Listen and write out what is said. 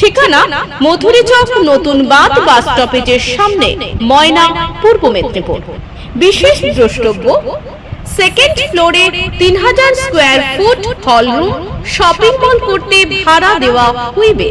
ঠিকানা মধুরী চক, নতুন বাদ বাস স্টপেজের সামনে, ময়না, পূর্ব মেদিনীপুর। বিশেষ দ্রষ্টব্য সেকেন্ড ফ্লোরে তিন হাজার square foot hall room shopping mall করতে ভাড়া দেওয়া হইবে।